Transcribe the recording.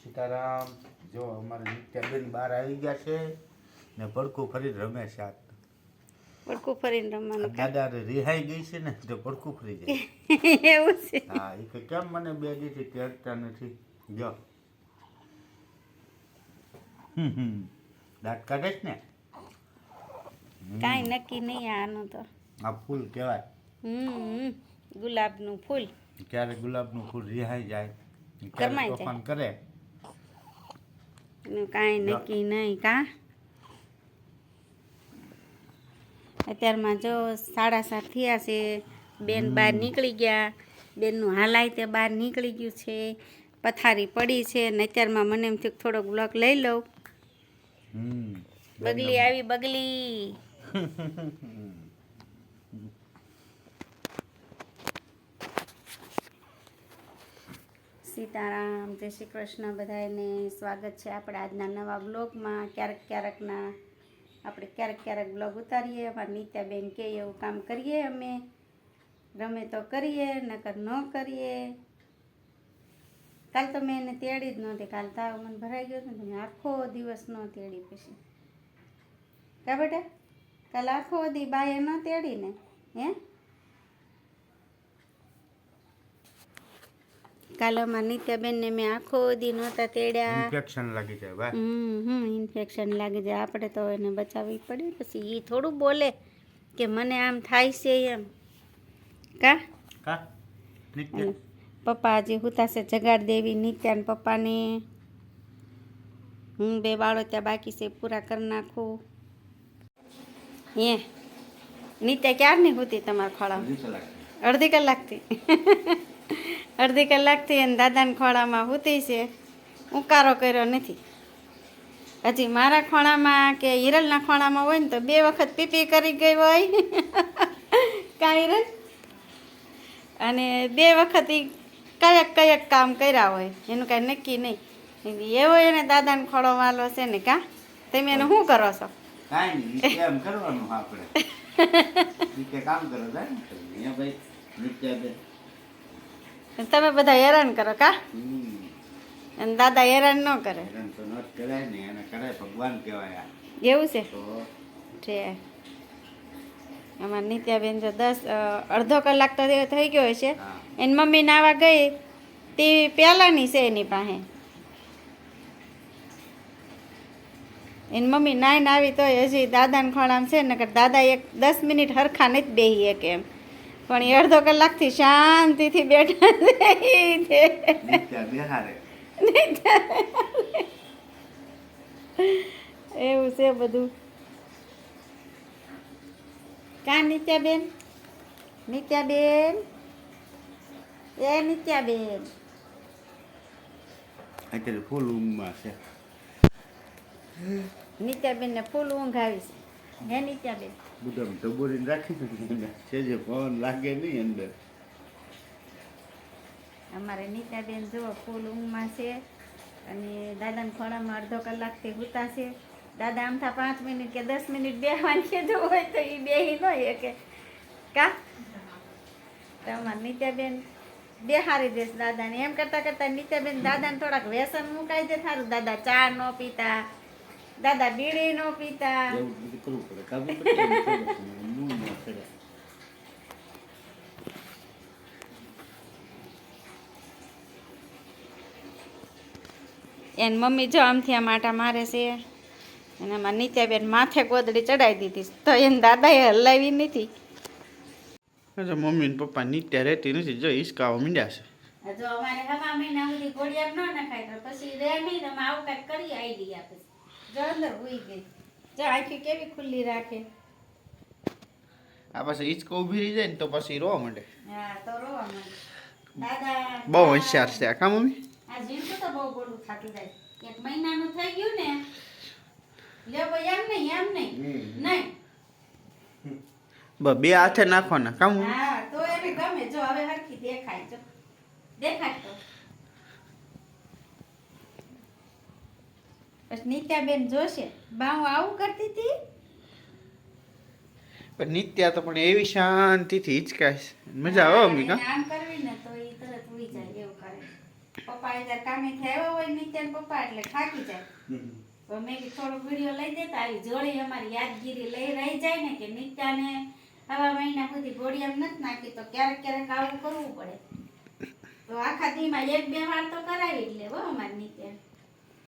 સીતારામ જો અમારે નિત્યાબેન બહાર આવી ગયા છે ને પડખું ફરી રમે છે આ પડખું ફરીને રમવાનું દાદા રિહાઈ ગઈ છે ને તો પડખું ફરી જાય. એવું છે. હા એ કે કેમ મને બે દીથી તેડતા નથી? જો. દાંત કાઢે છે ને? કાંઈ નક્કી નહીં આનું તો. આ ફૂલ કહેવાય. હમ ગુલાબનું ફૂલ. ક્યારે ગુલાબનું ફૂલ રિહાઈ જાય ક્યારે તોફાન કરે કાંઈ નક્કી નહીં કા? અત્યારમાં જો સાડા સાત થયા છે બેન બહાર નીકળી ગયા બેનનું હાલાય તે બહાર નીકળી ગયું છે પથારી પડી છે ને અત્યારમાં મને એમ થયું થોડોક બ્લોક લઈ લઉં. બગલી આવી બગલી. સીતારામ, જય શ્રી કૃષ્ણ બધાને સ્વાગત છે આપણે આજના નવા બ્લોગમાં ક્યારેક ક્યારેકના આપણે ક્યારેક ક્યારેક બ્લોગ ઉતારીએ, અમારા નીતાબેન કે એવું કામ કરીએ અમે. ગમે તો કરીએ, નકર ન કરીએ. કાલ તો મેં એને તેડી જ નહોતી, કાલ તાવ મને ભરાઈ ગયો હતો ને આખો દિવસ ન તેડી પછી. કા બેટા? કાલ આખો દી બાએ ન તેડીને, હે? કાલે અમારા નિત્યાબેનને મેં આખો દી નહોતા તેડ્યા. ઇન્ફેક્શન લાગી જાય ભાઈ હમ હમ ઇન્ફેક્શન લાગી જાય. આપણે તો એને બચાવવી પડે. પછી એ થોડું બોલે કે મને આમ થાય છે એમ. કા? કા? નિત્ય? અને પપ્પા હજી હુતાશે જગાડ દેવી નિત્યા ને પપ્પાને. હું બે બાળો ત્યાં બાકી છે પૂરા કરી નાખું. હે? નિત્યા ક્યારની હુતી તમારા ખોળામાં? અડધી કલાકથી? અડધી કલાકથી એને દાદાના ખોળામાં હૂતી છે. ઉકારો કર્યો નથી. હજી મારા ખોળામાં કે હિરલના ખોળામાં હોય ને તો બે વખત પીપી કરી ગઈ હોય. કા હિરલ? અને બે વખત એ કયક કયક કામ કર્યા હોય. એનું કાંઈ નક્કી નહીં. એવો એને દાદાને ખોળો વાલો છે ને કા? તમે એને શું કરો છો? કાંઈ એમ કરવાનું આપણે. કામ કરો ભાઈ તમે બધા હેરાન કરો કા? અને દાદા હેરાન ન કરે. હેરાન તો ન કરાય ને એને કરાય ભગવાન કહેવાય. એવું છે? તો છે અમારા નિત્યાબેન જો દસ અડધો કલાક તો થઈ ગયો છે એની મમ્મી નાવા ગઈ. તે પહેલાંની છે એની પાસે. એની મમ્મી નાઈ આવી તો હજી દાદાને ખોળામ છે નકર દાદા એક દસ મિનિટ હરખા નથી બેહી એક એમ. પણ એ અડધો કલાકથી શાંતિથી બેઠા છે. એવું છે બધું. કા નિત્યાબેન? નિત્યાબેન? એ નિત્યાબેન. અત્યારે ફૂલ ઊંઘમાં છે. નિત્યાબેનને ફૂલ ઊંઘ આવી છે. હે નિત્યાબેન? બુધામ ટબોરીને રાખી છે જે પવન લાગે નહીં અંદર. અમારે નીતાબેન જુઓ ફૂલ ઊંઘમાં છે અને દાદાને ખોળામાં અડધો કલાકથી હુતા છે. દાદા આમથા પાંચ મિનિટ કે દસ મિનિટ બેહવાની કીધું હોય તો એ બેહી ન કે કા? તો અમારે નીતાબેન બેહારી દેશ દાદાને. એમ કરતાં કરતાં નીતાબેન દાદાને થોડાક વ્યસન મુકાઈ દે સારું દાદા ચા ન પીતા. દાદા બીડી નો પીતા. એન કરવું પડે. કાબુ પડે. મૂળ ન કરે. એની મમ્મી જો આમથી આમ આટા મારે છે અને એમાં નીત્યાબેન માથે ગોદડી ચડાવી દીધી તો એને દાદાએ હલાવી નથી. અચ્છા મમ્મી ને પપ્પા નીચે રહેતી નથી જો હિસકાવા મીંડ્યા છે. જો અમારે હવા મહિના સુધી ગોળિયા ન નખાય તો પછી રે નહીં તમે આવું કાંઈક કરી આઈડિયા પછી. જો અંદર હુઈ ગઈ. જો આખી કેવી ખુલ્લી રાખે. આ પછી હિચકો ઊભી રહી જાય ને તો પછી રોવા માંડે. હા તો રોવા માંડે. દાદા બહુ હોશિયાર છે આ મમ્મી? આ જીવતું તો બહુ ગોળું થાકી જાય. એક મહિનાનું થઈ ગયું ને લે ભાઈ એમ નહીં એમ નહીં. નહીં. બ બે હાથે નાખવાના કામ હા તો એને ગમે. જો હવે હરખી દેખાય જો. દેખાય તો. પછી નિત્યાબેન જોશે. બા હું આવું કરતી હતી? પણ નિત્યા તો પણ એવી શાંતિથી હિચકાય છે. મજા આવે મમ્મી કા આમ કરવી ને તો એ તરત ઉઈ જાય એવું કરે. પપ્પા જ્યારે કામે આવ્યા હોય નિત્યાન પપ્પા એટલે થાકી જાય. તો મેં થોડો વીડિયો લઈ દેતા આવી જોડી અમારી યાદગીરી લઈ રહી જાય ને કે નિત્યાને આવા મહિના સુધી ઘોડિયામાં નથી નાખી તો ક્યારેક ક્યારેક આવું કરવું પડે. તો આખા દીમાં એક બે વાર તો કરાવી જ લે હો અમારી નિત્યા